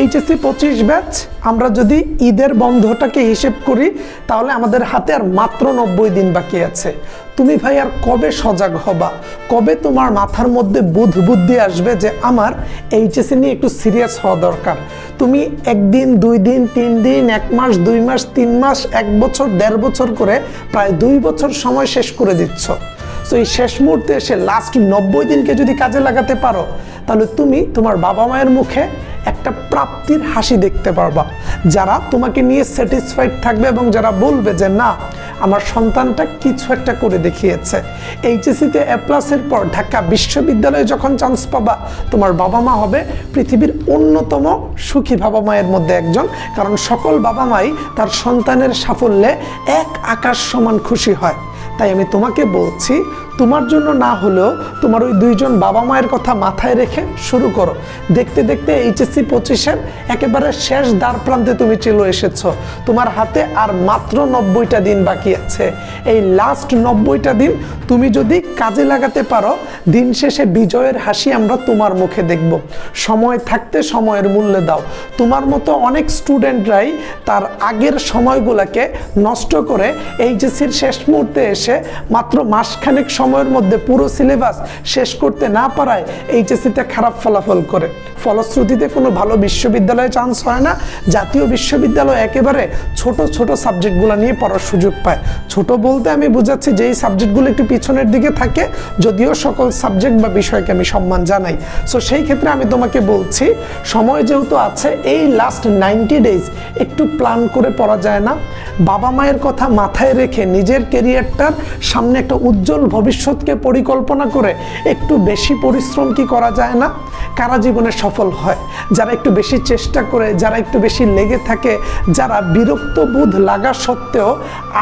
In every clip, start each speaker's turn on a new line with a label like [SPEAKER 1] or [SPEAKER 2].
[SPEAKER 1] HSC পঁচিশ batch আমরা যদি ঈদের বন্ধটাকে হিসেব করি, তাহলে আমাদের হাতে আর মাত্র নব্বই দিন বাকি আছে। তুমি ভাই, আর কবে সজাগ হবা? কবে তোমার মাথার মধ্যে বুধ বুদ্ধি আসবে যে আমার এইচএসসি নিয়ে একটু সিরিয়াস হওয়া দরকার? তুমি একদিন, দুই দিন, তিন দিন, এক মাস, দুই মাস, তিন মাস, এক বছর, দেড় বছর করে প্রায় দুই বছর সময় শেষ করে দিচ্ছ। সো এই শেষ মুহূর্তে এসে লাস্ট নব্বই দিনকে যদি কাজে লাগাতে পারো, তাহলে তুমি তোমার বাবা মায়ের মুখে একটা প্রাপ্তির হাসি দেখতে পারবা। যারা তোমাকে নিয়ে স্যাটিসফাইড থাকবে এবং যারা বলবে যে, না, আমার সন্তানটা কিছু একটা করে দেখিয়েছে। এইচএসিতে এ প্লাসের পর ঢাকা বিশ্ববিদ্যালয়ে যখন চান্স পাবা, তোমার বাবা মা হবে পৃথিবীর অন্যতম সুখী বাবা মায়ের মধ্যে একজন। কারণ সকল বাবা মাই তার সন্তানের সাফল্যে এক আকাশ সমান খুশি হয়। তাই আমি তোমাকে বলছি তোমার জন্য না হলেও তোমার ওই দুইজন বাবা মায়ের কথা মাথায় রেখে শুরু করো। দেখতে দেখতে এইচএসসি পঁচিশের একেবারে শেষ দ্বার প্রান্তে তুমি চলে এসেছ। তোমার হাতে আর মাত্র নব্বইটা দিন বাকি আছে। এই লাস্ট নব্বইটা দিন তুমি যদি কাজে লাগাতে পারো, দিন শেষে বিজয়ের হাসি আমরা তোমার মুখে দেখব। সময় থাকতে সময়ের মূল্য দাও। তোমার মতো অনেক স্টুডেন্টরাই তার আগের সময়গুলোকে নষ্ট করে এইচএসসির শেষ মুহূর্তে এসে মাত্র মাসখানেক সময়ের মধ্যে পুরো সিলেবাস শেষ করতে না পারায় এইচএসসিতে খারাপ ফলাফল করে। ফলশ্রুতিতে কোনো ভালো বিশ্ববিদ্যালয়ে চান্স হয় না। জাতীয় বিশ্ববিদ্যালয় একেবারে ছোট ছোট সাবজেক্টগুলো নিয়ে পড়ার সুযোগ পায়। ছোট বলতে আমি বুঝাচ্ছি যেই সাবজেক্টগুলো একটু পিছনের দিকে থাকে, যদিও সকল সাবজেক্ট বা বিষয়কে আমি সম্মান জানাই। সো সেই ক্ষেত্রে আমি তোমাকে বলছি, সময় যেহেতু আছে, এই লাস্ট নাইনটি ডেজ একটু প্ল্যান করে পড়া যায় না। বাবা মায়ের কথা মাথায় রেখে নিজের কেরিয়ারটার সামনে একটা উজ্জ্বল ভবিষ্যৎকে পরিকল্পনা করে একটু বেশি পরিশ্রম কি করা যায় না? কারা জীবনে সফল হয়? যারা একটু বেশি চেষ্টা করে, যারা একটু বেশি লেগে থাকে, যারা বিরক্ত বোধ লাগা সত্ত্বেও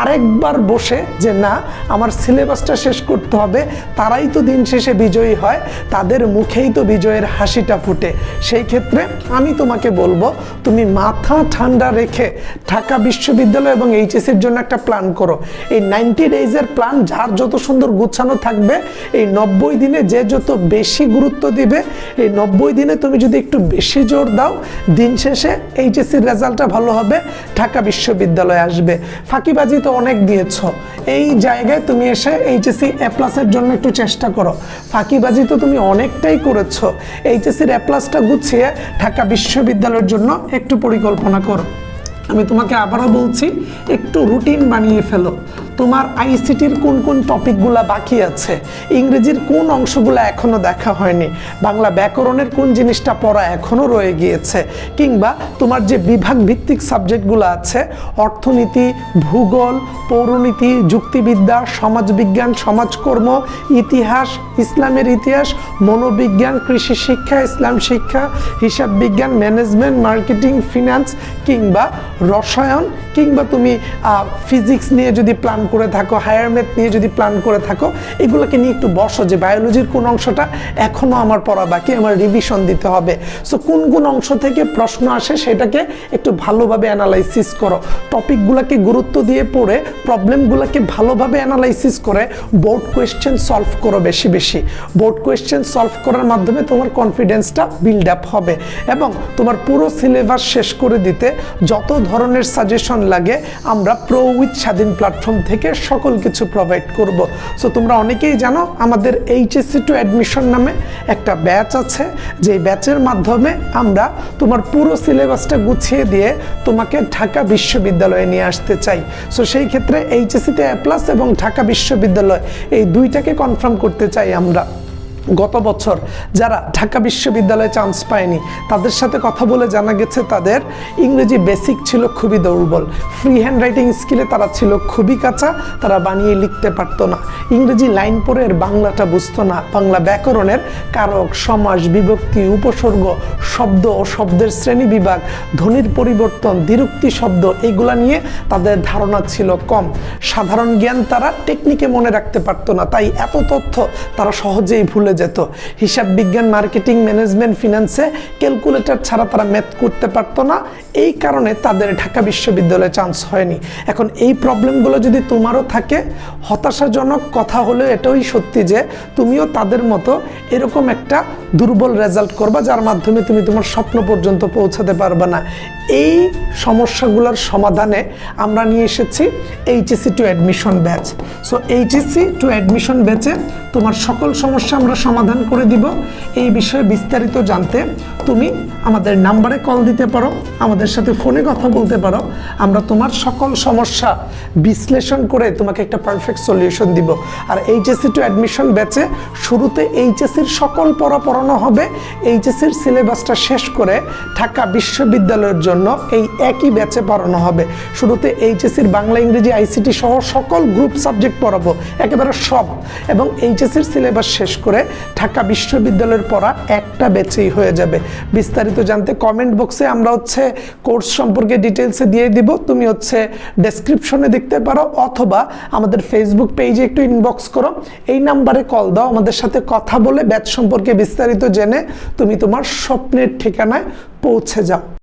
[SPEAKER 1] আরেকবার বসে যে না, আমার সিলেবাসটা শেষ করতে হবে, তারাই তো দিন শেষে বিজয়ী হয়, তাদের মুখেই তো বিজয়ের হাসিটা ফুটে। সেই ক্ষেত্রে আমি তোমাকে বলব, তুমি মাথা ঠান্ডা রেখে ঢাকা বিশ্ববিদ্যালয় এবং এইচএসির জন্য একটা প্ল্যান করো। এই নাইনটি ডেইজের প্ল্যান যার যত সুন্দর গুছানো থাকবে, এই নব্বই দিনে যে যত বেশি গুরুত্ব দিবে, এই নব্বই দিনে তুমি যদি একটু বেশি জোর দাও, দিন শেষে এইচএসির রেজাল্টটা ভালো হবে, ঢাকা বিশ্ববিদ্যালয়ে আসবে। ফাঁকিবাজি তো অনেক দিয়েছ। এই জায়গায় তুমি এসে এইচএসসি এ প্লাসের জন্য একটু চেষ্টা করো। ফাঁকিবাজি তো তুমি অনেকটাই করেছ। এইচএসসির এ প্লাসটা গুছিয়ে ঢাকা বিশ্ববিদ্যালয়ের জন্য একটু পরিকল্পনা করো। আমি তোমাকে আবারও বলছি, একটু রুটিন বানিয়ে ফেলো। তোমার আইসিটির কোন কোন টপিকগুলো বাকি আছে? ইংরেজির কোন অংশগুলো এখনও দেখা হয়নি? বাংলা ব্যাকরণের কোন জিনিসটা পড়া এখনও রয়ে গিয়েছে? কিংবা তোমার যে বিভাগ ভিত্তিক সাবজেক্টগুলো আছে, অর্থনীতি, ভূগোল, পৌরনীতি, যুক্তিবিদ্যা, সমাজবিজ্ঞান, সমাজকর্ম, ইতিহাস, ইসলামের ইতিহাস, মনোবিজ্ঞান, কৃষি শিক্ষা, ইসলাম শিক্ষা হিসাব বিজ্ঞান ম্যানেজমেন্ট, মার্কেটিং, ফিনান্স, কিংবা রসায়ন কিংবা তুমি ফিজিক্স নিয়ে যদি প্ল্যান করে থাকো হায়ার ম্যাথ নিয়ে যদি প্ল্যান করে থাকো, এগুলোকে নিয়ে একটু বসো যে বায়োলজির কোন অংশটা এখনও আমার পড়া বাকি, আমার রিভিশন দিতে হবে। সো কোন কোন অংশ থেকে প্রশ্ন আসে সেটাকে একটু ভালোভাবে অ্যানালাইসিস করো। টপিকগুলোকে গুরুত্ব দিয়ে পড়ে প্রবলেমগুলোকে ভালোভাবে অ্যানালাইসিস করে বোর্ড কোয়েশ্চেন সলভ করো বেশি বেশি। বোর্ড কোয়েশ্চেন সলভ করার মাধ্যমে তোমার কনফিডেন্সটা বিল্ড আপ হবে এবং তোমার পুরো সিলেবাস শেষ করে দিতে যত ধরনের সাজেশন লাগে, আমরা প্রো উইথ স্বাধীন প্ল্যাটফর্ম থেকে সকল কিছু প্রোভাইড করব। সো তোমরা অনেকেই জানো, আমাদের এইচএসসি টু অ্যাডমিশন নামে একটা ব্যাচ আছে যে ব্যাচের মাধ্যমে আমরা তোমার পুরো সিলেবাসটা গুছিয়ে দিয়ে তোমাকে ঢাকা বিশ্ববিদ্যালয়ে নিয়ে আসতে চাই। সো সেই ক্ষেত্রে এইচএসসিতে এ প্লাস এবং ঢাকা বিশ্ববিদ্যালয়, এই দুইটাকে কনফার্ম করতে চাই আমরা। গত বছর যারা ঢাকা বিশ্ববিদ্যালয়ে চান্স পায়নি, তাদের সাথে কথা বলে জানা গেছে তাদের ইংরেজি বেসিক ছিল খুবই দুর্বল। ফ্রি হ্যান্ড রাইটিং স্কিলে তারা ছিল খুবই কাঁচা, তারা বানিয়ে লিখতে পারতো না। ইংরেজি লাইন পড়ে এর বাংলাটা বুঝতো না। বাংলা ব্যাকরণের কারক, সমাস, বিভক্তি, উপসর্গ, শব্দ ও শব্দের শ্রেণি বিভাগ, ধ্বনির পরিবর্তন, দ্বিরুক্তি শব্দ, এগুলা নিয়ে তাদের ধারণা ছিল কম। সাধারণ জ্ঞান তারা টেকনিকে মনে রাখতে পারতো না। তাই এত তথ্য তারা সহজেই ভুলে চলে যেত। হিসাব বিজ্ঞান, মার্কেটিং, ম্যানেজমেন্ট, ফিনান্সে ক্যালকুলেটর ছাড়া তারা ম্যাথ করতে পারতো না। এই কারণে তাদের ঢাকা বিশ্ববিদ্যালয়ে চান্স হয়নি। এখন এই প্রবলেমগুলো যদি তোমারও থাকে, হতাশাজনক কথা হলে এটাই সত্যি যে তুমিও তাদের মতো এরকম একটা দুর্বল রেজাল্ট করবা, যার মাধ্যমে তুমি তোমার স্বপ্ন পর্যন্ত পৌঁছাতে পারবে না। এই সমস্যাগুলোর সমাধানে আমরা নিয়ে এসেছি HSC to admission batch so HSC to admission ব্যাচে তোমার সকল সমস্যা আমরা সমাধান করে দিব। এই বিষয়ে বিস্তারিত জানতে তুমি আমাদের নাম্বারে কল দিতে পারো, আমাদের সাথে ফোনে কথা বলতে পারো। আমরা তোমার সকল সমস্যা বিশ্লেষণ করে তোমাকে একটা পারফেক্ট সলিউশন দিব। আর এইচএসসি টু অ্যাডমিশন ব্যাচে শুরুতে এইচএসসির সকল পড়া পড়ানো হবে। এইচএসসির সিলেবাসটা শেষ করে ঢাকা বিশ্ববিদ্যালয়ের জন্য এই একই ব্যাচে পড়ানো হবে। শুরুতে এইচএসসির বাংলা, ইংরেজি আইসিটি সহ সকল গ্রুপ সাবজেক্ট পড়াবো। একেবারে সব। এবং এইচএসসির সিলেবাস শেষ করে ঢাকা বিশ্ববিদ্যালয়ের পড়া একটা ব্যাচেই হয়ে যাবে। বিস্তারিত জানতে কমেন্ট বক্সে আমরা হচ্ছে কোর্স সম্পর্কে ডিটেলসে দিয়ে দিব। তুমি হচ্ছে ডেসক্রিপশনে দেখতে পারো অথবা আমাদের ফেসবুক পেজে একটু ইনবক্স করো। এই নাম্বারে কল দাও, আমাদের সাথে কথা বলে ব্যাচ সম্পর্কে বিস্তারিত জেনে তুমি তোমার স্বপ্নের ঠিকানায় পৌঁছে যাও।